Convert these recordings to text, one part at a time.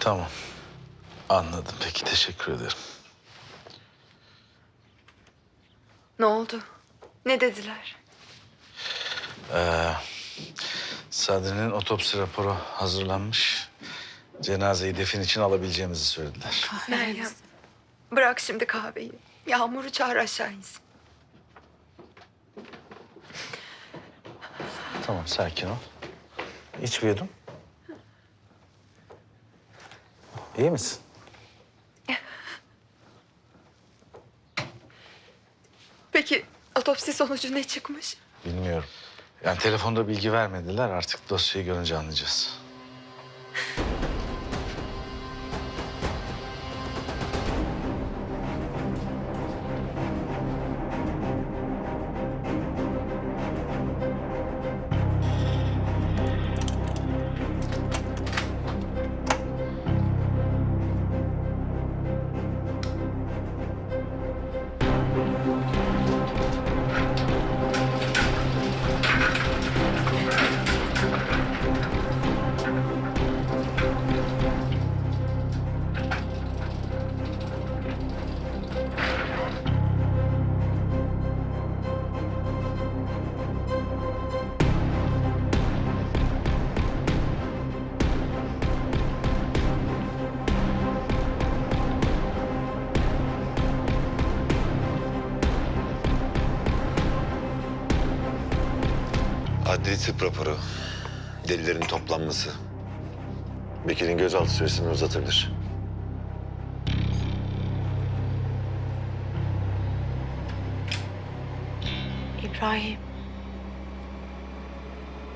Tamam. Anladım. Peki teşekkür ederim. Ne oldu? Ne dediler? Ee, Sadri'nin otopsi raporu hazırlanmış. Cenazeyi defin için alabileceğimizi söylediler. Meryem. Bırak şimdi kahveyi. Yağmur'u çağır aşağı insin. Tamam sakin ol. İç bir yudum. İyi misin? Peki otopsi sonucu ne çıkmış? Bilmiyorum. Yani telefonda bilgi vermediler. Artık dosyayı görünce anlayacağız. Adli tıp raporu, delillerin toplanması. Bekir'in gözaltı süresini uzatabilir. İbrahim.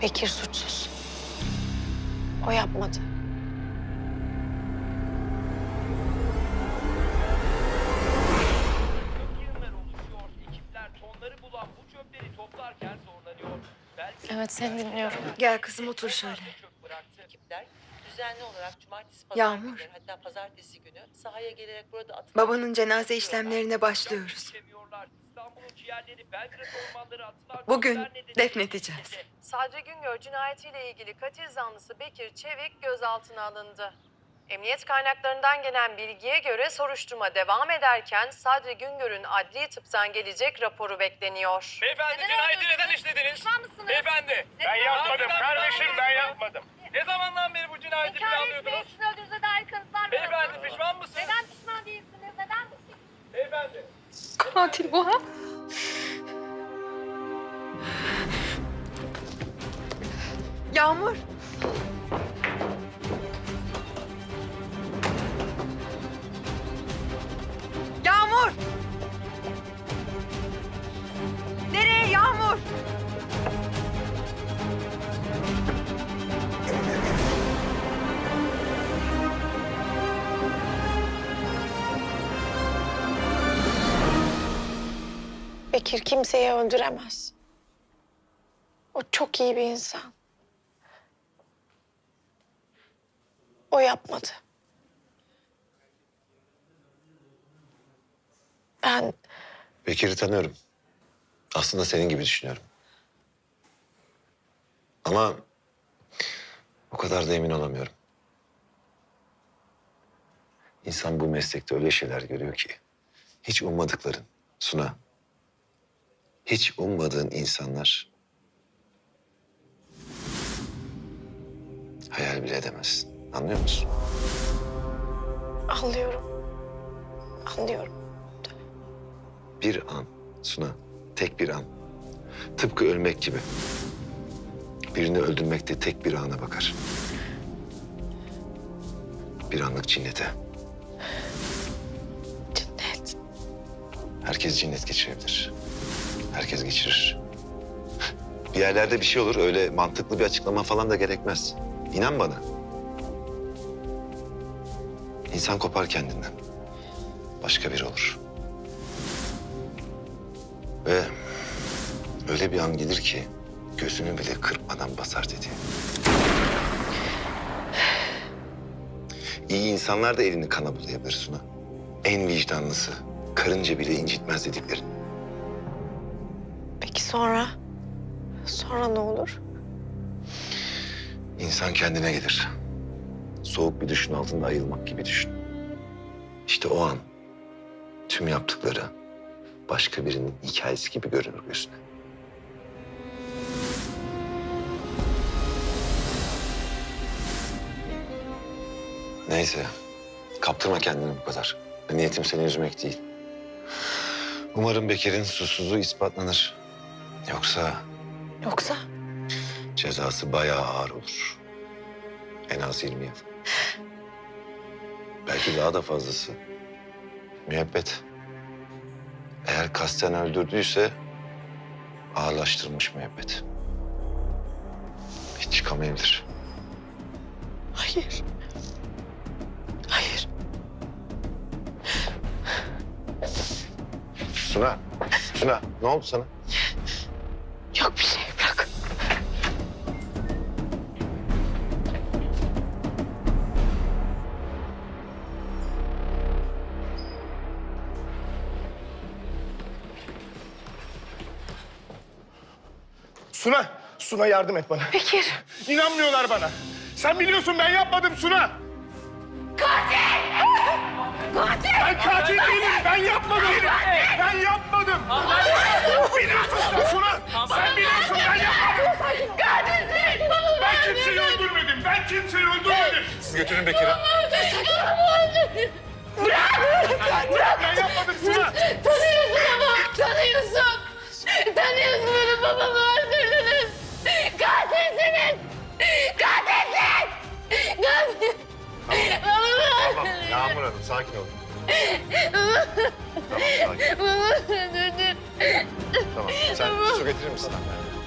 Bekir suçsuz. O yapmadı. Evet seni dinliyorum. Gel kızım otur şöyle. çöp bıraktı. ekipler düzenli olarak cumartesi pazar Yağmur. günleri hatta pazartesi günü sahaya gelerek burada atılan Babanın cenaze işlemlerine başlıyoruz. Bugün defnedeceğiz. Sadri Güngör cinayetiyle ilgili katil zanlısı Bekir Çevik gözaltına alındı. Emniyet kaynaklarından gelen bilgiye göre soruşturma devam ederken Sadri Güngör'ün adli tıptan gelecek raporu bekleniyor. Beyefendi Neden cinayeti neden işlediniz? Pişman mısınız? Beyefendi. Ben yapmadım kardeşim ben yapmadım. Ne zamandan beri bu cinayeti planlıyordunuz? sizin öldüğünüze dair kanıtlar Beyefendi pişman mısınız? Neden pişman değilsiniz? Neden? Beyefendi. Katil bu ha? Yağmur. Bekir kimseyi öldüremez. O çok iyi bir insan. O yapmadı. Ben Bekir'i tanıyorum. Aslında senin gibi düşünüyorum. Ama o kadar da emin olamıyorum. İnsan bu meslekte öyle şeyler görüyor ki. Hiç ummadıkların Suna. Hiç ummadığın insanlar hayal bile edemezsin. Anlıyor musun? anlıyorum. Anlıyorum. Bir an Suna, tek bir an. Tıpkı ölmek gibi. Birini öldürmekte tek bir ana bakar. Bir anlık cinnete. Cinnet. Herkes cinnet geçirebilir. Herkes geçirir. Bir yerlerde bir şey olur, öyle mantıklı bir açıklama falan da gerekmez. İnan bana. İnsan kopar kendinden. Başka biri olur. Ve öyle bir an gelir ki gözünü bile kırpmadan basar dedi. İyi insanlar da elini kana bulayabilir Suna. En vicdanlısı, karınca bile incitmez dediklerin. Sonra? Sonra ne olur? İnsan kendine gelir. soğuk bir duşun altında ayılmak gibi düşün. İşte o an tüm yaptıkları başka birinin hikayesi gibi görünür gözüne. Neyse, kaptırma kendini bu kadar. Niyetim seni üzmek değil. Umarım Bekir'in susuzluğu ispatlanır. Yoksa Yoksa cezası bayağı ağır olur. En az 20 yıl. Belki daha da fazlası. Müebbet. Eğer kasten öldürdüyse ağırlaştırılmış müebbet. Hiç çıkamayabilir. hayır. Hayır. Suna, Suna ne oldu sana? Yok bir şey bırak. Suna, Suna yardım et bana. Bekir. İnanmıyorlar bana. Sen biliyorsun ben yapmadım Suna. Katil! Katil! Ben katil değilim, ben yapmadım. Ben yapmadım. Biliyorsun sen Suna. Sen biliyorsun ben yapmadım. Katilsin! Ben kimseyi öldürmedim, kimseyi öldürmedim. Siz götürün Bekir'i. Bırak! Bırak! Ben yapmadım Suna. Tanıyorsun ama tanıyorsun. Tanıyorsun benim babamı öldürdünüz. Katilsiniz. Katilsin. Katil. Babamı Tamam. Yağmur Hanım sakin olun. tamam, sakin. Babamı öldürdün. Tamam, sen su getirir misin? hanımefendi?